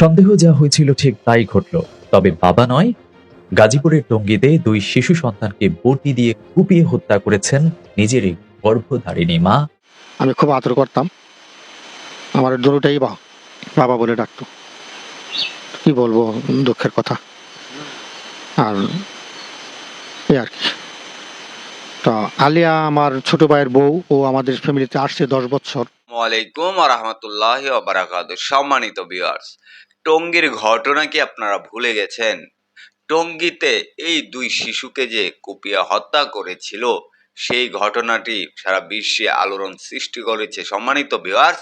সন্দেহ যা হয়েছিল ঠিক তাই ঘটল। তবে বাবা নয় গাজীপুরের টঙ্গীতে দুই শিশু সন্তানকে বটি দিয়ে কুপিয়ে হত্যা করেছেন নিজেরই গর্ভধারিণী মা। আমি খুব আদর করতাম। আমার দরুটাই বা বাবা বলে ডাকতো। কি বলব দুঃখের কথা। আর এই আর কি। তো আলিয়া আমার ছোট ভাইয়ের বউ ও আমাদের ফ্যামিলিতে আসছে দশ বছর। ওয়ালাইকুম রহমতুল্লাহ বারাকাত সম্মানিত ভিউয়ার্স টঙ্গীর ঘটনা কি আপনারা ভুলে গেছেন? টঙ্গীতে এই দুই শিশুকে যে কুপিয়ে হত্যা করেছিল, সেই ঘটনাটি সারা বিশ্বে আলোড়ন সৃষ্টি করেছে। সম্মানিত ভিউয়ার্স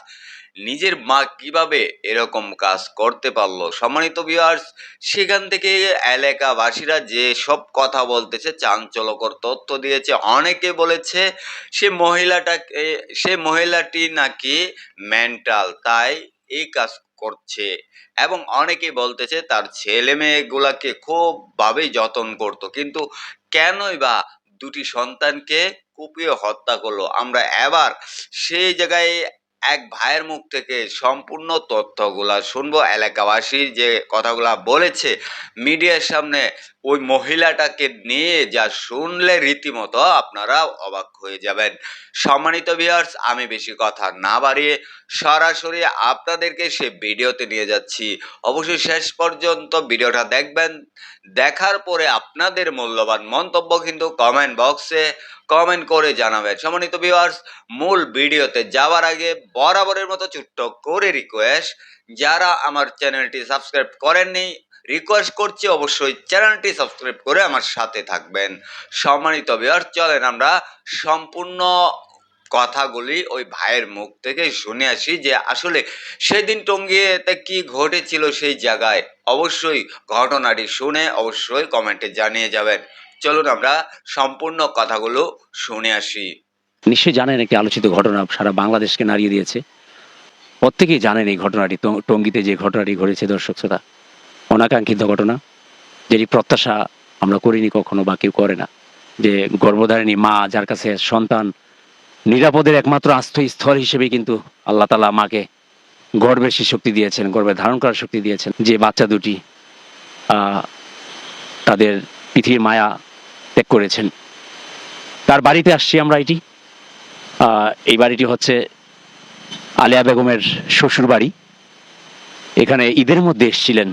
নিজের মা কীভাবে এরকম কাজ করতে পারল? সম্মানিত ভিউয়ার্স সেখান থেকে এলাকাবাসীরা যে সব কথা বলতেছে, চাঞ্চল্যকর তথ্য দিয়েছে। অনেকে বলেছে, সে মহিলাটাকে, সে মহিলাটি নাকি মেন্টাল তাই এই কাজ করছে। এবং অনেকে বলতেছে তার ছেলে মেয়েগুলাকে খুবভাবেই যতন করত। কিন্তু কেনই বা দুটি সন্তানকে কুপিয়ে হত্যা করল? আমরা এবার সেই জায়গায় এক ভাইয়ের মুখ থেকে সম্পূর্ণ তথ্যগুলা শুনব। এলাকাবাসীর যে কথাগুলা বলেছে, মিডিয়ার সামনে ওই মহিলাটাকে নিয়ে যা শুনলে রীতিমতো আপনারা অবাক হয়ে যাবেন। সম্মানিত ভিউয়ার্স আমি বেশি কথা না বাড়িয়ে সরাসরি আপনাদেরকে সে ভিডিওতে নিয়ে যাচ্ছি। অবশ্যই শেষ পর্যন্ত ভিডিওটা দেখবেন। দেখার পরে আপনাদের মূল্যবান মন্তব্য কিন্তু কমেন্ট বক্সে কমেন্ট করে জানাবেন। সম্মানিত ভিউয়ার্স মূল ভিডিওতে যাওয়ার আগে বরাবরের মতো ছোট্ট করে রিকোয়েস্ট যারা আমার চ্যানেলটি সাবস্ক্রাইব করেননি রিকোয়েস্ট করছি অবশ্যই চ্যানেলটি সাবস্ক্রাইব করে আমার সাথে থাকবেন। সম্মানিত ভিউয়ার্স চলেন আমরা সম্পূর্ণ কথাগুলি ওই ভাইয়ের মুখ থেকে শুনে আসি যে আসলে সেদিন টঙ্গিয়েতে কি ঘটেছিল সেই জায়গায়। অবশ্যই ঘটনাটি শুনে অবশ্যই কমেন্টে জানিয়ে যাবেন। চলুন আমরা সম্পূর্ণ কথাগুলো শুনে আসি। নিশ্চয়ই জানেন একটি আলোচিত ঘটনা সারা বাংলাদেশকে নাড়িয়ে দিয়েছে। প্রত্যেকেই জানেন এই ঘটনাটি টঙ্গিতে যে ঘটনাটি ঘটেছে দর্শক শ্রোতা অনাকাঙ্ক্ষিত ঘটনা যেটি প্রত্যাশা আমরা করিনি কখনো বা কেউ করে না, যে গর্ভধারিণী মা যার কাছে সন্তান নিরাপদের একমাত্র আস্থস্থল হিসেবে কিন্তু আল্লাহ তালা মাকে গর্বের সে শক্তি দিয়েছেন গর্বে ধারণ করার শক্তি দিয়েছেন, যে বাচ্চা দুটি তাদের পৃথিবীর মায়া ত্যাগ করেছেন। তার বাড়িতে আসছি আমরা এটি এই বাড়িটি হচ্ছে আলিয়া বেগমের শ্বশুর বাড়ি এখানে ঈদের মধ্যে এসেছিলেন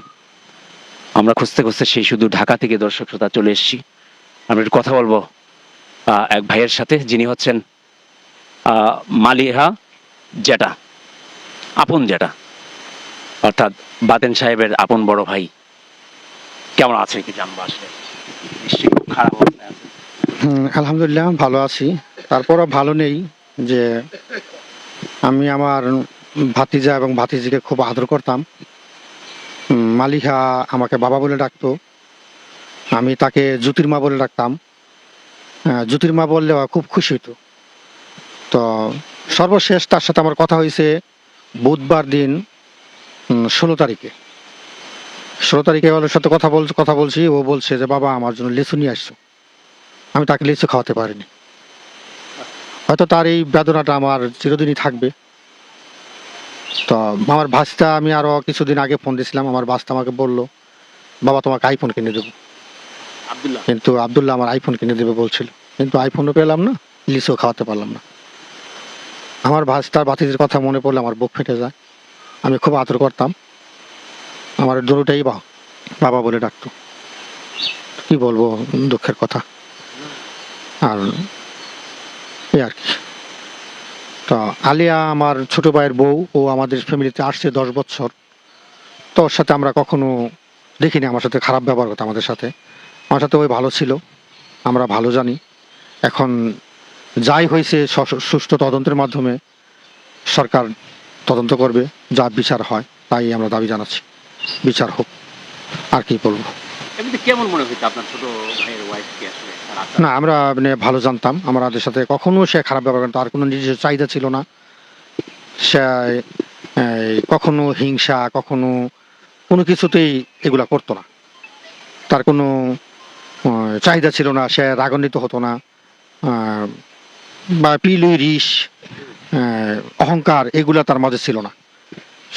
আমরা খুঁজতে খুঁজতে সেই শুধু ঢাকা থেকে দর্শক শ্রোতা চলে এসেছি। আমরা একটু কথা বলব এক ভাইয়ের সাথে, যিনি হচ্ছেন মালিহা জেটা আপন জেটা অর্থাৎ বাতেন সাহেবের আপন বড় ভাই। কেমন আছে কি জানব আসলে। খুব খারাপ আলহামদুলিল্লাহ, ভালো আছি। তারপরও ভালো নেই যে আমি আমার ভাতিজা এবং ভাতিজিকে খুব আদর করতাম। মালিহা আমাকে বাবা বলে ডাকতো। আমি তাকে জ্যোতির্মা বলে ডাকতাম। আহ, জ্যোতির্মা বললে খুব খুশি হতো তো সর্বশেষ তার সাথে আমার কথা হয়েছে বুধবার দিন ষোলো তারিখে। ষোলো তারিখে ওর সাথে কথা বল কথা বলছি ও বলছে যে বাবা আমার জন্য লিচু নিয়ে আসছো। আমি তাকে লিচু খাওয়াতে পারিনি। হয়তো তার এই বেদনাটা আমার চিরদিনই থাকবে। তো আমার ভাস্তা আমি আরও কিছুদিন আগে ফোন দিয়েছিলাম আমার ভাস্তা আমাকে বলল বাবা তোমাকে আইফোন কিনে দেবো। আব্দুল্লাহ? কিন্তু আবদুল্লাহ আমার আইফোন কিনে দেবে বলছিল। কিন্তু আইফোনও পেলাম না লিচুও খাওয়াতে পারলাম না। আমার ভাস্তার বাতিদের কথা মনে পড়লে আমার বুক ফেটে যায়। আমি খুব আদর করতাম। আমার দরুটাই বা বাবা বলে ডাকতো। কি বলব দুঃখের কথা। আর এই আর কি। তো আলিয়া আমার ছোট ভাইয়ের বউ, ও আমাদের ফ্যামিলিতে আসছে দশ বছর। তো ওর সাথে আমরা কখনো দেখিনি, আমার সাথে খারাপ ব্যবহার করতো আমাদের সাথে। আমার সাথে ওই ভালো ছিল, আমরা ভালো জানি। এখন যাই হয়েছে সুষ্ঠু তদন্তের মাধ্যমে সরকার তদন্ত করবে, যা বিচার হয়, তাই আমরা দাবি জানাচ্ছি। বিচার হোক, আর কি বলব। কেমন মনে হইতো আপনার ছোট ভাইয়ের ওয়াইফকে? না, আমরা মানে ভালো জানতাম। আমাদের সাথে কখনো সে খারাপ ব্যবহার করতো আর কোনো নিজস্ব চাহিদা ছিল না। সে কখনো হিংসা, কখনো কোনো কিছুতেই এগুলা করতো না। তার কোনো চাহিদা ছিল না। সে রাগান্বিত হতো না। বা পিলুই রিস অহংকার এগুলা তার মাঝে ছিল না।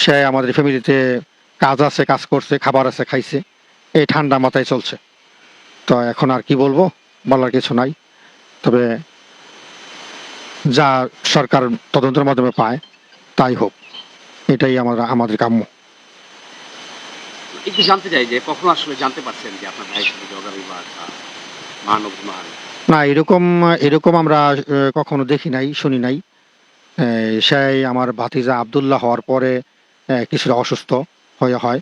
সে আমাদের ফ্যামিলিতে কাজ আছে, কাজ করছে, খাবার আছে, খাইছে। এই ঠান্ডা মাথায় চলছে। তো এখন আর কি বলব? বলার কিছু নাই। তবে যা সরকার তদন্তের মাধ্যমে পায় তাই হোক। এটাই আমার আমাদের কাম্য। একটু জানতে চাই যে কখন আসলে জানতে পারছেন যে আপনার ভাইয়ের সাথে জগা বা মান না এরকম এরকম আমরা কখনো দেখি নাই শুনি নাই। সে আমার ভাতিজা আবদুল্লাহ হওয়ার পরে কিছুটা অসুস্থ হয়ে হয়।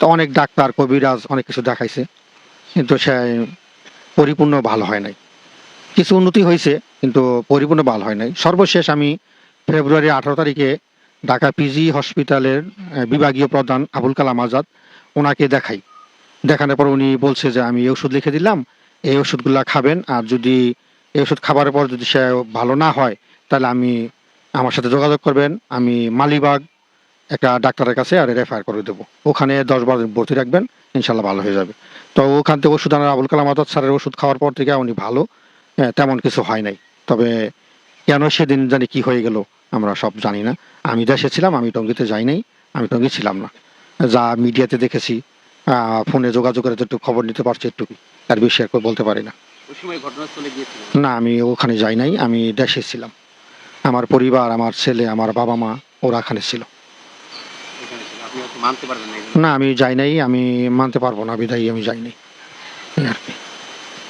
তো অনেক ডাক্তার কবিরাজ অনেক কিছু দেখাইছে। কিন্তু সে পরিপূর্ণ ভালো হয় নাই। কিছু উন্নতি হয়েছে, কিন্তু পরিপূর্ণ ভালো হয় নাই। সর্বশেষ আমি ফেব্রুয়ারি আঠারো তারিখে ঢাকা পিজি হসপিটালের বিভাগীয় প্রধান আবুল কালাম আজাদ ওনাকে দেখাই। দেখানোর পর উনি বলছে যে, আমি এই ওষুধ লিখে দিলাম, এই ওষুধগুলো খাবেন, আর যদি এই ওষুধ খাবার পর যদি সে ভালো না হয়, তাহলে আমি আমার সাথে যোগাযোগ করবেন, আমি মালিবাগ একটা ডাক্তারের কাছে আর রেফার করে দেবো। ওখানে দশ বারো দিন ভর্তি রাখবেন ইনশাল্লাহ ভালো হয়ে যাবে। তো ওখান থেকে ওষুধ আনার আবুল কালাম আজাদ স্যারের ওষুধ খাওয়ার পর থেকে উনি ভালো। হ্যাঁ, তেমন কিছু হয় নাই। তবে কেন সেদিন জানি কি হয়ে গেল আমরা সব জানি না। আমি দেশে ছিলাম আমি টঙ্গিতে যাই নাই আমি টঙ্গি ছিলাম না। যা মিডিয়াতে দেখেছি ফোনে যোগাযোগ করে একটু খবর নিতে পারছি একটু তার বেশি আর বলতে পারি না। না আমি ওখানে যাই নাই আমি দেশে ছিলাম। আমার পরিবার আমার ছেলে আমার বাবা মা ওরা এখানে ছিল এখানে ছিল আপনি হয়তো মানতে পারবেন না না আমি যাই নাই আমি মানতে পারব না বিদায়ী আমি যাই নাই। আর কি।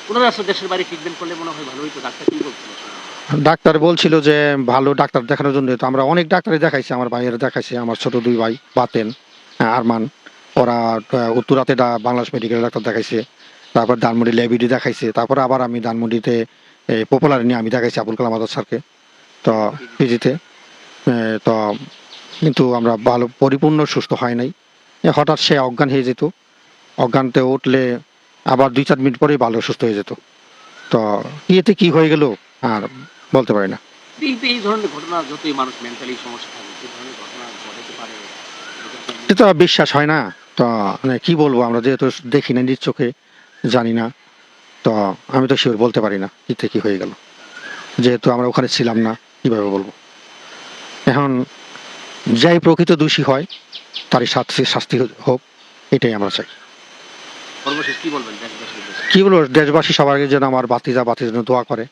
পুনরায় দেশের বাড়ি ট্রিটমেন্ট করলে মনে হয় ভালো হইতো ডাক্তার কি বলছিল ডাক্তার বলছিল যে ভালো ডাক্তার দেখানোর জন্য তো আমরা অনেক ডাক্তারই দেখাইছি আমার ভাইয়েরা দেখাইছে আমার ছোট দুই ভাই বাতেন আহ, আরমান। ওরা উত্তরাতে বাংলাদেশ মেডিকেল ডাক্তার দেখাইছে তারপর ধানমন্ডি লেবিডি দেখাইছে তারপর আবার আমি ধানমন্ডিতে পপুলার নিয়ে আমি দেখাইছি আবুল কালাম আজাদ স্যারকে। তো পিজিতে তো কিন্তু আমরা ভালো পরিপূর্ণ সুস্থ হয় নাই। হঠাৎ সে অজ্ঞান হয়ে যেত। অজ্ঞানতে উঠলে আবার দুই চার মিনিট পরেই ভালো সুস্থ হয়ে যেত। তো ইয়েতে কি হয়ে গেল আর বলতে পারি না। এই এই ধরনের ঘটনা যতই মানুষ মেন্টালি সমস্যা থাকে এই ধরনের ঘটনা ঘটাতে পারে এটা বিশ্বাস হয় না। তো মানে কি বলব আমরা যেহেতু দেখি না নিজ চোখে জানি না। তো আমি তো শিওর বলতে পারি না কি থেকে কি হয়ে গেল। যেহেতু আমরা ওখানে ছিলাম না কীভাবে বলব। এখন যাই প্রকৃত দোষী হয় তারই শাস্তি শাস্তি হোক এটাই আমরা চাই। কি বলব দেশবাসী সবার যেন আমার বাতিজা বাতির জন্য দোয়া করে।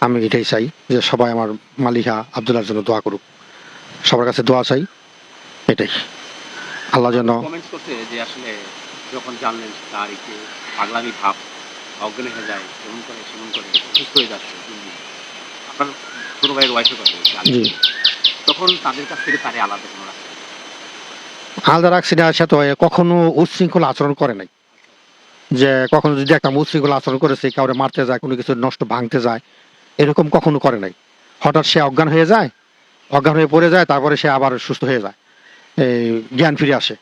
আমি এটাই চাই যে সবাই আমার মালিহা আবদুল্লার জন্য দোয়া করুক। সবার কাছে দোয়া চাই এটাই। আল্লাহ যেন যে আসলে যখন জানলেন তার একটু পাগলামি ভাব অজ্ঞান হয়ে যায় এমন করে সেমন করে সুস্থ হয়ে যাচ্ছে দিন দিন। আপনার ছোট ভাইয়ের ওয়াইফের কথা জি। তখন তাদের কাছ থেকে তারে আলাদা কোনো আলাদা রাখছি না সে তো কখনো উচ্ছৃঙ্খল আচরণ করে নাই। যে কখনো যদি একটা উচ্ছৃঙ্খল আচরণ করেছে কাউরে মারতে যায়, কোনো কিছু নষ্ট ভাঙতে যায়, এরকম কখনো করে নাই। হঠাৎ সে অজ্ঞান হয়ে যায়, অজ্ঞান হয়ে পড়ে যায়, তারপরে সে আবার সুস্থ হয়ে যায় এই জ্ঞান ফিরে আসে।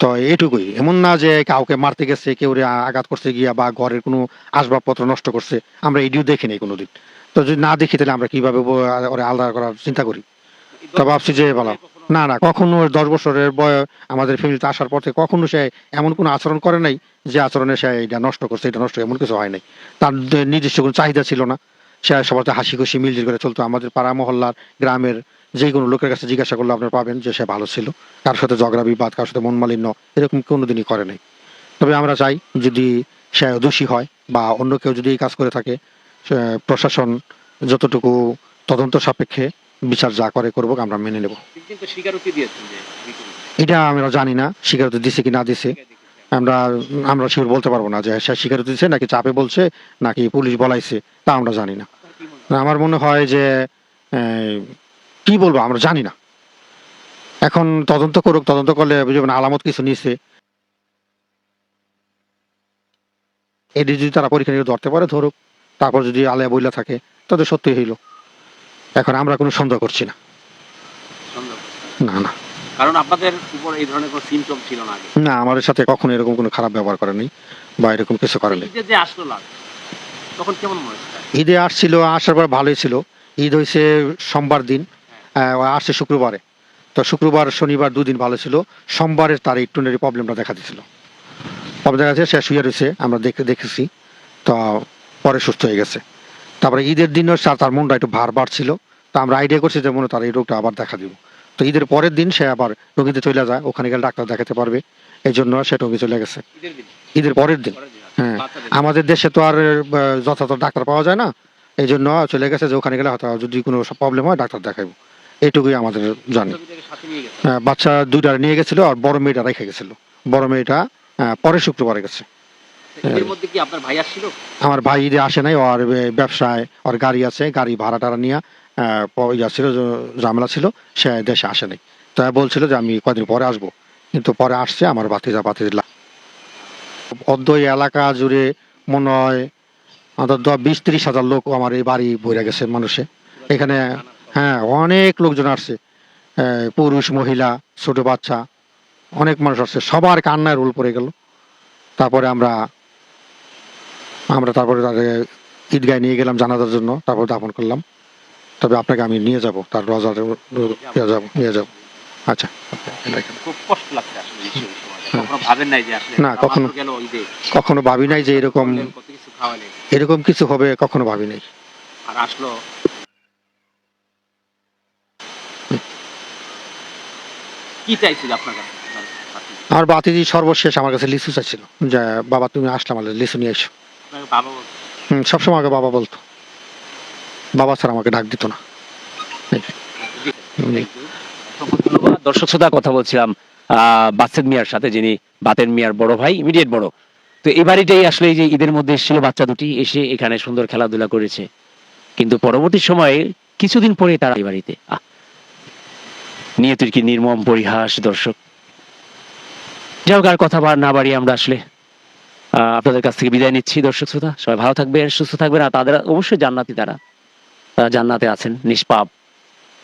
তো এইটুকুই এমন না যে কাউকে মারতে গেছে কেউ আঘাত করতে গিয়া বা ঘরের কোনো আসবাবপত্র নষ্ট করছে। আমরা এডিও দেখি নাই কোনোদিন। তো যদি না দেখি, তাহলে আমরা কীভাবে আলাদা করার চিন্তা করি? তো ভাবছি যে ভালো না না, কখনো দশ বছরের বয়স আমাদের ফ্যামিলিতে আসার পর থেকে কখনো সে এমন কোনো আচরণ করে নাই যে আচরণে সে এটা নষ্ট করছে, এটা নষ্ট, এমন কিছু হয় নাই। তার নিজস্ব কোনো চাহিদা ছিল না। সে সবার হাসি খুশি মিলজিল করে চলতো। আমাদের পাড়া মহল্লার গ্রামের যে কোনো লোকের কাছে জিজ্ঞাসা করলে আপনারা পাবেন যে সে ভালো ছিল। কার সাথে ঝগড়া, বিবাদ কার সাথে মন মালিন্য এরকম কোনোদিনই করে নাই। তবে আমরা চাই যদি সে দোষী হয় বা অন্য কেউ যদি এই কাজ করে থাকে প্রশাসন যতটুকু তদন্ত সাপেক্ষে বিচার যা করে করব, আমরা মেনে নেব। এটা আমরা জানি না, স্বীকারোক্তি দিছে কি না দিছে। আমরা আমরা শিওর বলতে পারব না যে সে স্বীকারোক্তি দিচ্ছে নাকি চাপে বলছে, নাকি পুলিশ বলাইছে, তা আমরা জানি না? আমার মনে হয় যে কি বলব আমরা জানি না। এখন তদন্ত করুক, তদন্ত করলে বুঝবেন আলামত কিছু নিছে। এটি যদি তারা পরীক্ষা ধরতে পারে, ধরুক। তারপর যদি আলেয়া বইলা থাকে তাদের সত্যি হইল। এখন আমরা কোনো সন্দেহ করছি না। না। না কারণ আপনাদের উপর এই ধরনের কোনো সিমটম ছিল না আগে? না আমাদের সাথে কখনো এরকম কোনো খারাপ ব্যবহার করেনি বা এরকম কিছু করেনি। ঈদে যে আসলো তখন কেমন মনে ঈদে আসছিল আসার পর ভালোই ছিল। ঈদ হয়েছে সোমবার দিন আহ, আসছে শুক্রবারে। তো শুক্রবার শনিবার দুদিন ভালো ছিল। সোমবারের তার একটু প্রবলেমটা দেখা দিয়েছিল। প্রবলেম দেখা যাচ্ছে সে শুয়ে রয়েছে আমরা দেখে দেখেছি। তো পরে সুস্থ হয়ে গেছে। তারপরে ঈদের দিনও তার মনটা একটু ভার বার ছিল। তো আমরা আইডিয়া করছি যে মনে তার এই রোগটা আবার দেখা দিব। তো ঈদের পরের দিন সে আবার টঙ্গিতে চলে যায় ওখানে গেলে ডাক্তার দেখাতে পারবে। এই জন্য সে টঙ্গি চলে গেছে। ঈদের পরের দিন। হ্যাঁ। আমাদের দেশে তো আর যথাযথ ডাক্তার পাওয়া যায় না। এই জন্য চলে গেছে যে ওখানে গেলে হয়তো যদি কোনো প্রবলেম হয় ডাক্তার দেখাবো এইটুকুই আমাদের জানি। বাচ্চা দুইটা নিয়ে গেছিল আর বড় মেয়েটা রেখে গেছিল। বড় মেয়েটা পরের শুক্রবারে গেছে। আমার ভাই আসে নাই ওর ব্যবসায় ওর গাড়ি আছে গাড়ি ভাড়া টাড়া নিয়ে ইয়া ছিল ঝামেলা ছিল সে দেশে আসে নাই। তো বলছিল যে আমি কদিন পরে আসব। কিন্তু পরে আসছে আমার বাতিজা বাতিজা এই এলাকা জুড়ে মনে হয় অন্তত বিশ ত্রিশ হাজার লোক আমার এই বাড়ি বইরা গেছে মানুষে। এখানে হ্যাঁ অনেক লোকজন আসছে। পুরুষ মহিলা ছোট বাচ্চা অনেক মানুষ আসছে। সবার কান্নায় রোল পড়ে গেল। তারপরে আমরা আমরা তারপরে তাদের ঈদগায় নিয়ে গেলাম জানাজার জন্য তারপর দাফন করলাম। তবে আপনাকে আমি নিয়ে যাব তার রজা নিয়ে যাব নিয়ে যাব। আচ্ছা। খুব কষ্ট লাগছে আসলে কখনো ভাবেন নাই যে আসলে না, কখনো। কখনো ভাবি নাই যে এরকম এরকম কিছু হবে কখনো ভাবি নাই। আর আসলো। কি চাইছিল আপনার কাছে? আমার বাতিজি সর্বশেষ আমার কাছে লিচু চাইছিল। যে বাবা তুমি আসলে আমার লিচু নিয়ে এসো। বাবা হুম, সবসময় আমাকে বাবা বলতো। বাবা স্যার আমাকে ডাক দিত না। দর্শক শ্রোতা কথা বলছিলাম বাসেদ মিয়ার সাথে যিনি বাতেন মিয়ার বড় ভাই ইমিডিয়েট বড়। তো এই বাড়িটাই আসলে এই যে ঈদের মধ্যে এসেছিল বাচ্চা দুটি এসে এখানে সুন্দর খেলাধুলা করেছে। কিন্তু পরবর্তী সময়ে কিছুদিন পরে তারা এই বাড়িতে আহ, তুই কি নির্মম পরিহাস দর্শক। যাই হোক আর কথা বার না বাড়িয়ে আমরা আসলে আপনাদের কাছ থেকে বিদায় নিচ্ছি, দর্শক শ্রোতা। সবাই ভালো থাকবেন, সুস্থ থাকবেন, আর তাদের অবশ্যই জান্নাতি তারা তারা জান্নাতে আছেন, নিষ্পাপ।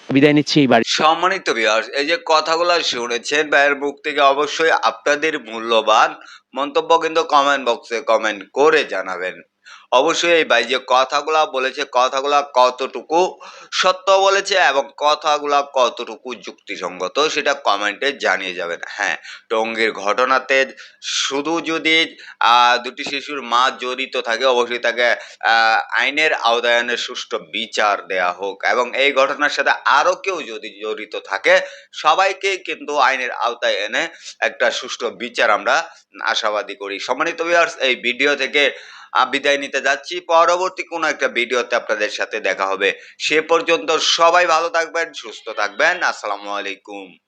বিদায় নিচ্ছি, এই বাড়ি সম্মানিত ভিউয়ার্স এই যে কথাগুলো শুনেছেন ভাইয়ের মুখ থেকে অবশ্যই আপনাদের মূল্যবান মন্তব্য কিন্তু কমেন্ট বক্সে কমেন্ট করে জানাবেন। অবশ্যই এই ভাই যে কথাগুলা বলেছে, কথাগুলা কতটুকু সত্য বলেছে এবং কথাগুলা কতটুকু যুক্তিসঙ্গত সেটা কমেন্টে জানিয়ে যাবেন। হ্যাঁ টঙ্গীর ঘটনাতে শুধু যদি দুটি শিশুর মা জড়িত থাকে, অবশ্যই তাকে আইনের আওতায়নের সুষ্ঠু বিচার দেয়া হোক এবং এই ঘটনার সাথে আরও কেউ যদি জড়িত থাকে, সবাইকে কিন্তু আইনের আওতায় এনে একটা সুষ্ঠু বিচার আমরা আশাবাদী করি। সম্মানিত ভিউয়ার্স এই ভিডিও থেকে বিদায় নিতে যাচ্ছি। পরবর্তী কোনো একটা ভিডিওতে আপনাদের সাথে দেখা হবে। সে পর্যন্ত সবাই ভালো থাকবেন, সুস্থ থাকবেন। আসসালামু আলাইকুম।